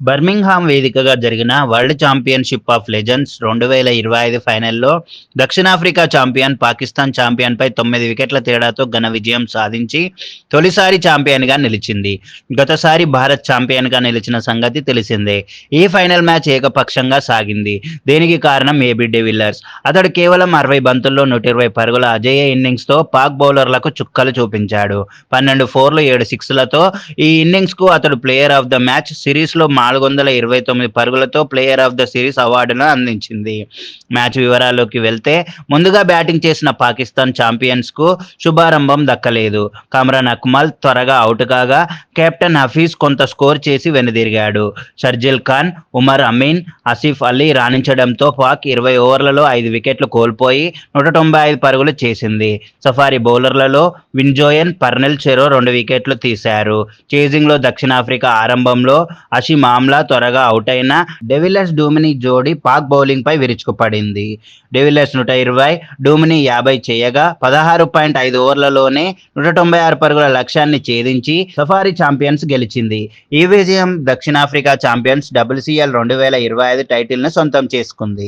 Birmingham వేదికగా జరిగిన world championship of legends రెండు వేల ఇరవై ఐదు ఫైనల్లో దక్షిణాఫ్రికా ఛాంపియన్ పాకిస్తాన్ ఛాంపియన్పై తొమ్మిది వికెట్ల తేడాతో ఘన విజయం సాధించి తొలిసారి ఛాంపియన్గా నిలిచింది. గతసారి భారత్ ఛాంపియన్గా నిలిచిన సంగతి తెలిసిందే. ఈ ఫైనల్ మ్యాచ్ ఏకపక్షంగా సాగింది? దీనికి కారణం? A B de Villiers. అతడు కేవలం అరవై బంతుల్లో నూట ఇరవై పరుగుల అజేయ ఇన్నింగ్స్తో పాక్ బౌలర్లకు చుక్కలు చూపించాడు. పన్నెండు ఫోర్లు ఏడు సిక్స్లతో ఈ ఇన్నింగ్స్కు అతడు ప్లేయర్ ఆఫ్ ద మ్యాచ్ సిరీస్లో మా నాలుగు వందల ఇరవై తొమ్మిది పరుగులతో ప్లేయర్ ఆఫ్ ద సిరీస్ అవార్డును అందించింది. మ్యాచ్ వివరాల్లోకి వెళ్తే ముందుగా బ్యాటింగ్ చేసిన పాకిస్తాన్ ఛాంపియన్స్కు శుభారంభం దక్కలేదు. కమ్రాన్ అక్మల్ త్వరగా అవుట్ కాగా కెప్టెన్ హఫీజ్ కొంత స్కోర్ చేసి వెనుదిరిగాడు. షర్జిల్ ఖాన్ ఉమర్ అమీన్ ఆసిఫ్ అలీ రాణించడంతో పాక్ ఇరవై ఓవర్లలో ఐదు వికెట్లు కోల్పోయి నూట తొంభై ఐదు పరుగులు చేసింది. సఫారీ బౌలర్లలో విన్జోయన్ పర్నెల్ చెరో రెండు వికెట్లు తీశారు. చేజింగ్లో దక్షిణాఫ్రికా ఆరంభంలో అషిమ్ ఆమ్లా త్వరగా అవుట్ అయిన డెవిలర్స్ డూమిని జోడీ పాక్ బౌలింగ్పై విరుచుకుపడింది. డెవిలర్స్ నూట ఇరవై డూమిని యాభై చేయగా పదహారు పాయింట్ ఐదు ఓవర్లలోనే నూట తొంభై ఆరు పరుగుల లక్ష్యాన్ని ఛేదించి సఫారీ ఛాంపియన్స్ గెలిచింది. ఈ విజయం దక్షిణాఫ్రికా ఛాంపియన్స్ డబ్ల్యూసీఎల్ రెండు వేల ఇరవై టైటిల్ టైటిల్ను సొంతం చేసుకుంది.